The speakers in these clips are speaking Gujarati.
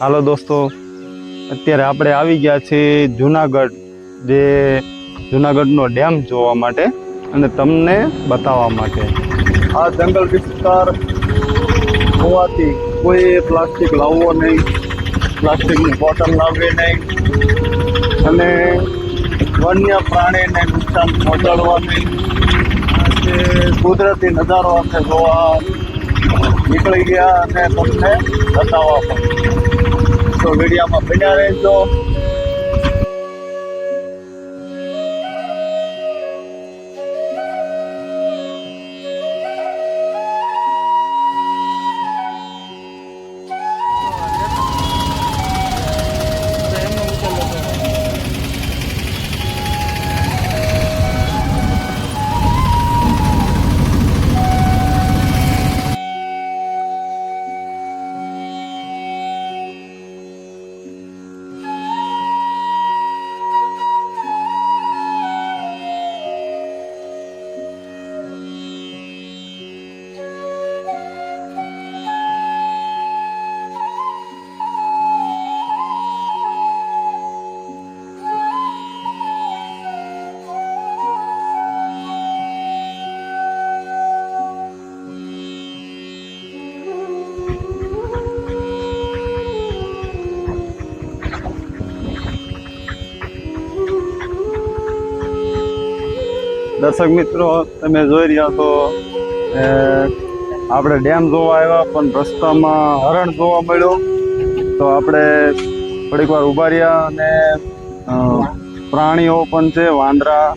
હાલો દોસ્તો, અત્યારે આપણે આવી ગયા છીએ જુનાગઢ, જે જુનાગઢનો ડેમ જોવા માટે અને તમને બતાવવા માટે. આ જંગલ વિસ્તાર હોવાથી કોઈ પ્લાસ્ટિક લાવવો નહીં, પ્લાસ્ટિકની બોટલ લાવવી નહીં, અને વન્ય પ્રાણીને નુકસાન પહોંચાડવા નહીં. કુદરતી નજારો અમે જોવા નીકળી ગયા અને તમને બતાવવા પણ તો વિડીયામાં બન્યા રહેજો. દર્શક મિત્રો તમે જોઈ રહ્યા એ, આપણે ડેમ જોવા આવ્યા પણ રસ્તામાં હરણ જોવા મળ્યો. તો આપણે થોડીક વાર ઊભા રહ્યા અને પ્રાણીઓ પણ છે વાંદરા.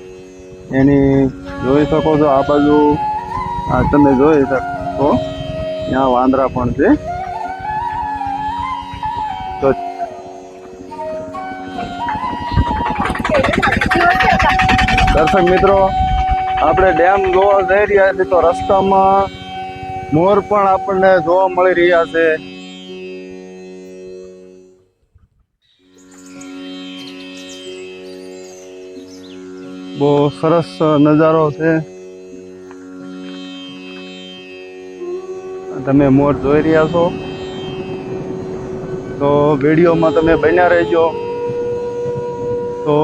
એની જોઈ શકો છો આ બાજુ તમે જોઈ શકો ત્યાં વાંદરા પણ છે. તો દર્શક મિત્રો આપણે ડેમ જોવા જઈ રહ્યા છીએ તો રસ્તામાં મોર પણ આપણને જોવા મળી રહ્યા છે. બહુ સરસ નજારો છે. તમે મોર જોઈ રહ્યા છો. તો વિડીયોમાં તમે બન્યા રહેજો. તો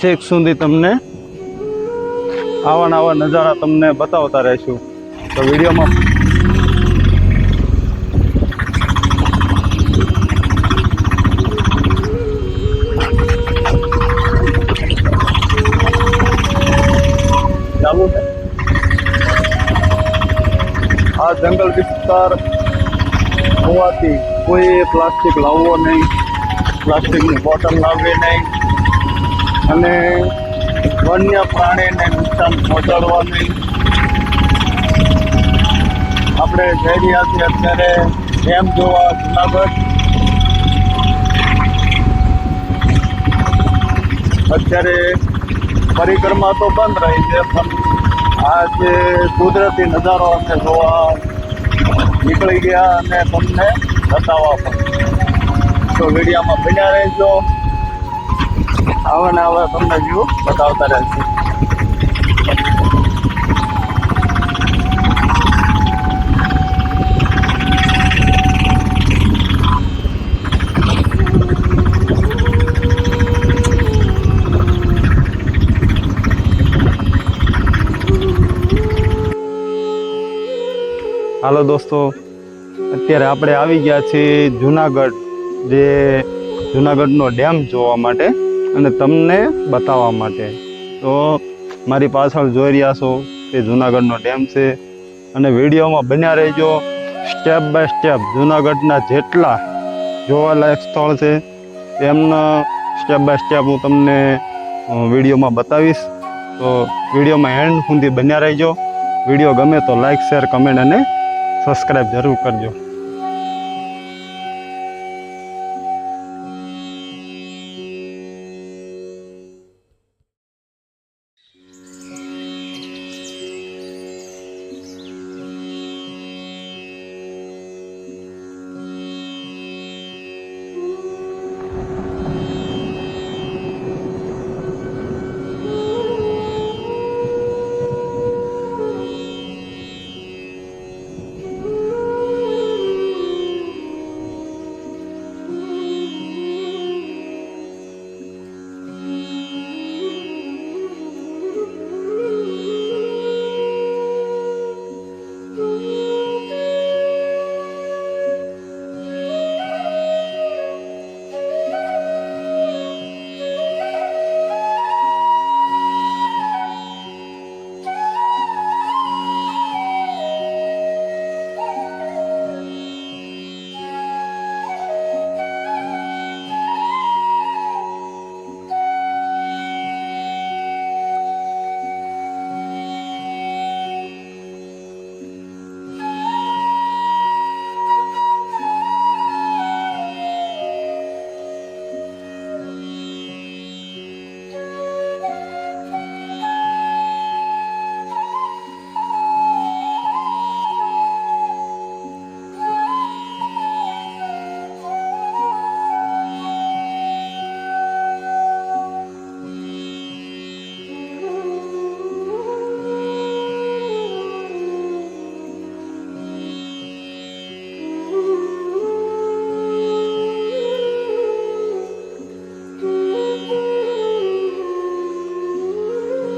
છેક સુધી તમને આવા નવા નજારા તમને બતાવતા રહીશું. તો વિડીયોમાં ચાલુ આ જંગલ વિસ્તાર હોવાથી કોઈ પ્લાસ્ટિક લાવવો નહીં. પ્લાસ્ટિકની બોટલ લાવવી નહીં. અને વન્ય પ્રાણીને નુકસાન પહોંચાડવાની. આપણે જઈ રહ્યા છીએ અત્યારે ડેમ જોવા જુનાગઢ. અત્યારે પરિક્રમા તો બંધ રહી છે, પણ આ જે કુદરતી નજારો અમે જોવા નીકળી ગયા અને તમને બતાવવા પણ તો વિડીયામાં બન્યા રહેજો. આવા ને આવા તમને વ્યૂ હાલો દોસ્તો, અત્યારે આપણે આવી ગયા છીએ જુનાગઢ, જે જુનાગઢનો ડેમ જોવા માટે. અને તમને બતાવવા માટે. તો મારી પાછળ જોઈ રહ્યા છો તે જુનાગઢનો ડેમ છે. અને વિડીયોમાં બન્યા રહેજો, સ્ટેપ બાય સ્ટેપ, જુનાગઢના જેટલા જોવાલાયક સ્થળ છે તેમના સ્ટેપ બાય સ્ટેપ હું તમને વિડીયોમાં બતાવીશ. તો વિડીયોમાં એન્ડ સુધી બન્યા રહેજો. વીડિયો ગમે તો લાઇક શેર, કમેન્ટ અને સબસ્ક્રાઈબ જરૂર કરજો.